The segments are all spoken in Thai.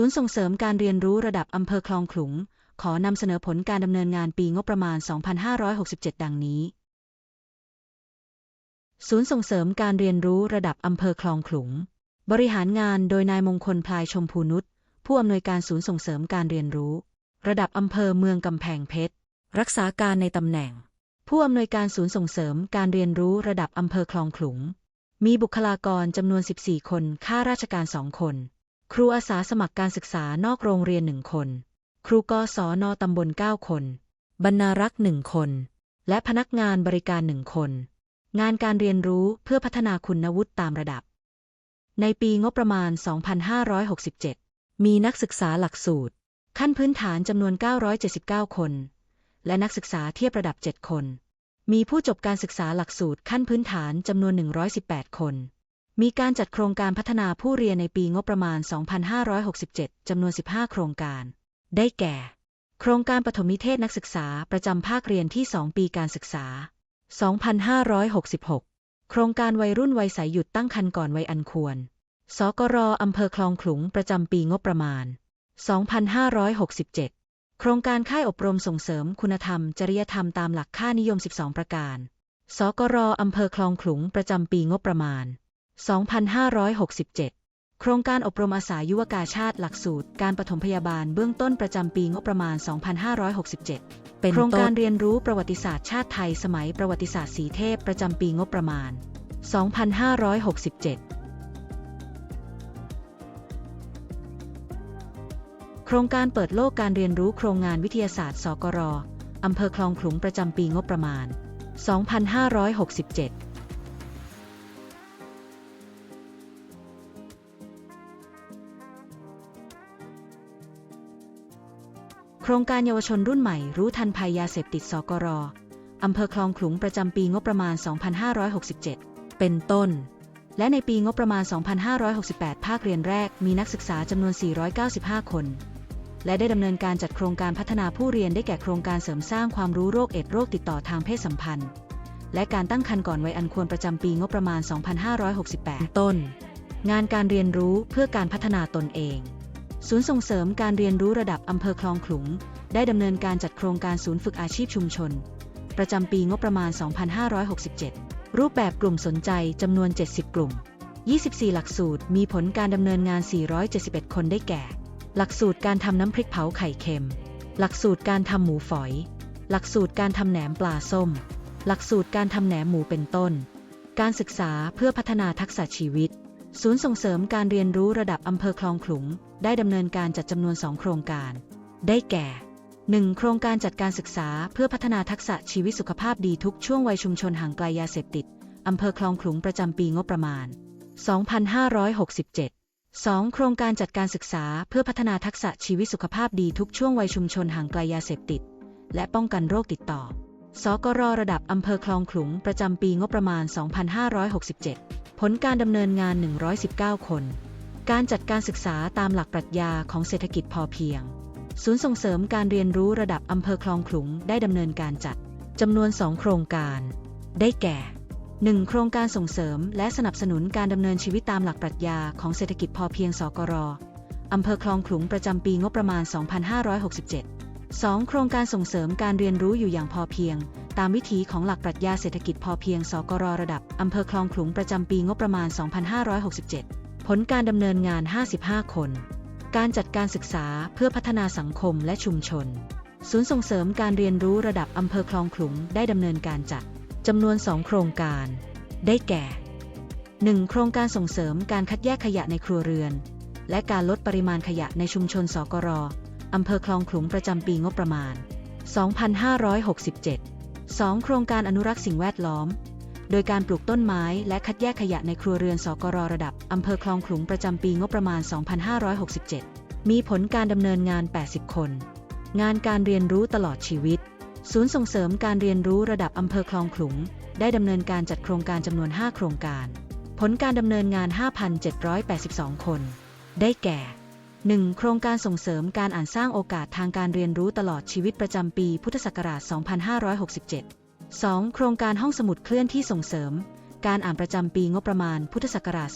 ศูนย์ส่งเสริมการเรียนรู้ระดับอำเภอคลองขลุง ขอนำเสนอผลการดำเนินงานปีงบประมาณ 2567 ดังนี้ ศูนย์ส่งเสริมการเรียนรู้ระดับอำเภอคลองขลุง บริหารงานโดยนายมงคลพลายชมพูนุชผู้อำนวยการศูนย์ส่งเสริมการเรียนรู้ ระดับอำเภอเมืองกำแพงเพชร รักษาการในตำแหน่ง ผู้อำนวยการศูนย์ส่งเสริมการเรียนรู้ระดับอำเภอคลองขลุง มีบุคลากรจำนวน 14 คน ข้าราชการ 2 คน ครูอาสาสมัครการศึกษานอกโรงเรียน1คน ครูกศนตำบล 9 คน บรรณารักษ์1คน และพนักงานบริการ1คน งานการเรียนรู้เพื่อพัฒนาคุณวุฒิตามระดับ ในปีงบประมาณ 2567 มีนักศึกษาหลักสูตร ขั้นพื้นฐานจำนวน 979 คน และนักศึกษาเทียบระดับ 7 คน มีผู้จบการศึกษาหลักสูตรขั้นพื้นฐานจำนวน 118 คน มีการจัดโครงการพัฒนาผู้เรียนในปีงบประมาณ 2567 จำนวน 15 โครงการ ได้แก่ โครงการปฐมนิเทศนักศึกษาประจำภาคเรียนที่ 2 ปีการศึกษา 2566 โครงการวัยรุ่นวัยสายหยุดตั้งครรภ์ก่อนวัยอันควร สกรอำเภอคลองขลุงประจำปีงบประมาณ 2567 โครงการค่ายอบรมส่งเสริมคุณธรรม จริยธรรมตามหลักค่านิยม 12 ประการ สกรอำเภอคลองขลุงประจำปีงบประมาณ 2567 โครงการอบรมอาสายุวกาชาติหลักสูตร การปฐมพยาบาลเบื้องต้นประจำปีงบประมาณ 2567 เป็นโครงการเรียนรู้ประวัติศาสตร์ชาติไทยสมัยประวัติศาสตร์สีเทพประจำปีงบประมาณ 2567โครงการเปิดโลกการเรียนรู้โครงงานวิทยาศาสตร์สกรอำเภอคลองขลุงประจำปีงบประมาณ 2567 ครงการเยาวชนรุ่นใหม่รู้ทันภัยยาเสพติดสกรอำเภอคลองขลุงประจำปีงบประมาณ 2567 เป็นต้น และในปีงบประมาณ 2568 ภาคเรียนแรกมีนักศึกษาจำนวน 495 คน และได้ดำเนินการจัดโครงการพัฒนาผู้เรียนได้แก่โครงการเสริมสร้างความรู้โรคเอดส์โรคติดต่อทางเพศสัมพันธ์ และการตั้งครรภ์ก่อนวัยอันควรประจำปีงบประมาณ 2568 ต้น งานการเรียนรู้เพื่อการพัฒนาตนเอง ศูนย์ส่งเสริมการเรียนรู้ระดับอำเภอคลองขลุง ได้ดำเนินการจัดโครงการศูนย์ฝึกอาชีพชุมชน ประจำปีงบประมาณ 2567 รูปแบบกลุ่มสนใจจำนวน 70 กลุ่ม 24 หลักสูตร มีผลการดำเนินงาน 471 คนได้แก่ หลักสูตรการทำน้ำพริกเผาไข่เค็ม หลักสูตรการทำหมูฝอย หลักสูตรการทำแหนมปลาส้ม หลักสูตรการทำแหนมหมูเป็นต้น การศึกษาเพื่อพัฒนาทักษะชีวิต ศูนย์ส่งเสริมการเรียนรู้ระดับอำเภอคลองขลุง ได้ดำเนินการจัดจำนวน 2 โครงการ ได้แก่ 1. โครงการจัดการศึกษาเพื่อพัฒนาทักษะชีวิตสุขภาพดีทุกช่วงวัยชุมชนห่างไกลยาเสพติดอำเภอคลองขลุงประจำปีงบประมาณ 2567 2. โครงการจัดการศึกษาเพื่อพัฒนาทักษะชีวิตสุขภาพดีทุกช่วงวัยชุมชนห่างไกลยาเสพติด และป้องกันโรคติดต่อ สกรระดับอำเภอคลองขลุงประจำปีงบประมาณ 2567 ผลการดำเนินงาน 119 คน การจัดการศึกษาตามหลักปรัชญาของเศรษฐกิจพอเพียง ศูนย์ส่งเสริมการเรียนรู้ระดับอำเภอคลองขลุงได้ดำเนินการจัดจำนวน 2 โครงการ ได้แก่ 1. โครงการส่งเสริมและสนับสนุนการดำเนินชีวิตตามหลักปรัชญาของเศรษฐกิจพอเพียง สกร อำเภอคลองขลุงประจำปีงบประมาณ 2567 2. โครงการส่งเสริมการเรียนรู้อยู่อย่างพอเพียง ตามวิถีของหลักปรัชญาเศรษฐกิจพอเพียง สกรระดับ อำเภอคลองขลุงประจำปีงบประมาณ 2567 ผลการดำเนินงาน 55 คน การจัดการศึกษาเพื่อพัฒนาสังคมและชุมชน ศูนย์ส่งเสริมการเรียนรู้ระดับอำเภอคลองขลุงได้ดำเนินการจัดจำนวน 2 โครงการ ได้แก่ 1. โครงการส่งเสริมการคัดแยกขยะในครัวเรือน และการลดปริมาณขยะในชุมชน สกรอำเภอคลองขลุงประจำปีงบประมาณ 2567 2. โครงการอนุรักษ์สิ่งแวดล้อม โดยการปลูกต้นไม้และคัดแยกขยะในครัวเรือนสกรระดับอำเภอคลองขลุงประจำปีงบประมาณ 2567 มีผลการดำเนินงาน 80 คน งานการเรียนรู้ตลอดชีวิต ศูนย์ส่งเสริมการเรียนรู้ระดับอำเภอคลองขลุง ได้ดำเนินการจัดโครงการจำนวน 5 โครงการ ผลการดำเนินงาน 5,782 คน ได้แก่ 1. โครงการส่งเสริมการอ่านสร้างโอกาสทางการเรียนรู้ตลอดชีวิตประจำปี พุทธศักราช 2567 2. โครงการห้องสมุดเคลื่อนที่ส่งเสริม การอ่านประจำปีงบประมาณ พุทธศักราช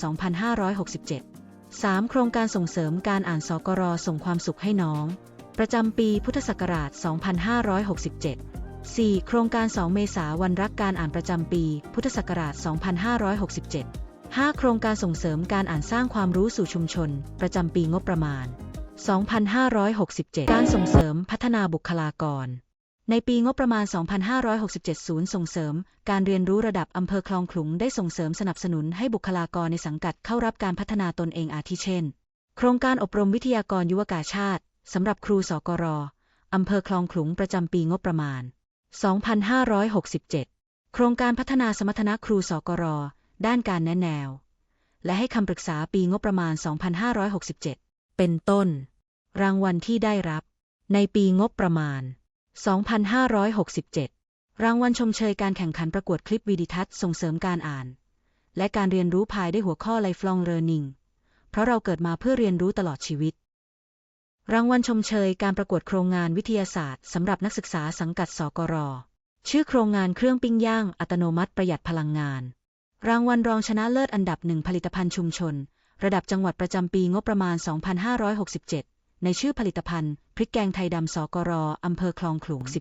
2567 3. โครงการส่งเสริมการอ่านสกรส่งความสุขให้น้อง ประจำปีพุทธศักราช 2567 4. โครงการ 2 เมษาวันรักการอ่านประจำปี พุทธศักราช 2567 5. โครงการส่งเสริมการอ่านสร้างความรู้สู่ชุมชน ประจำปีงบประมาณ 2567 การส่งเสริมพัฒนาบุคลากร ในปีงบประมาณ 2567 ศูนย์ส่งเสริม การเรียนรู้ระดับอำเภอคลองขลุงได้ส่งเสริมสนับสนุนให้บุคลากรในสังกัดเข้ารับการพัฒนาตนเองอาทิเช่น โครงการอบรมวิทยากรยุวกาชาติสำหรับครูสกรอำเภอคลองขลุงประจำปีงบประมาณ 2567 โครงการพัฒนาสมรรถนะครูสกร ด้านการแนะแนว และให้คำปรึกษาปีงบประมาณ 2567 เป็นต้น รางวัลที่ได้รับ ในปีงบประมาณ 2567 รางวัลชมเชยการแข่งขันประกวดคลิปวิดิทัศน์ส่งเสริมการอ่าน และการเรียนรู้ภายได้หัวข้อ Lifelong Learning เพราะเราเกิดมาเพื่อเรียนรู้ตลอดชีวิต รางวัลชมเชยการประกวดโครงงานวิทยาศาสตร์สำหรับนักศึกษาสังกัดสกร ชื่อโครงงานเครื่องปิ้งย่างอัตโนมัติประหยัดพลังงาน รางวัลรองชนะเลิศอันดับหนึ่งผลิตภัณฑ์ชุมชน ระดับจังหวัดประจำปีงบประมาณ 2567 ในชื่อผลิตภัณฑ์ พริกแกงไทยดำสกรอำเภอคลองขลุง 17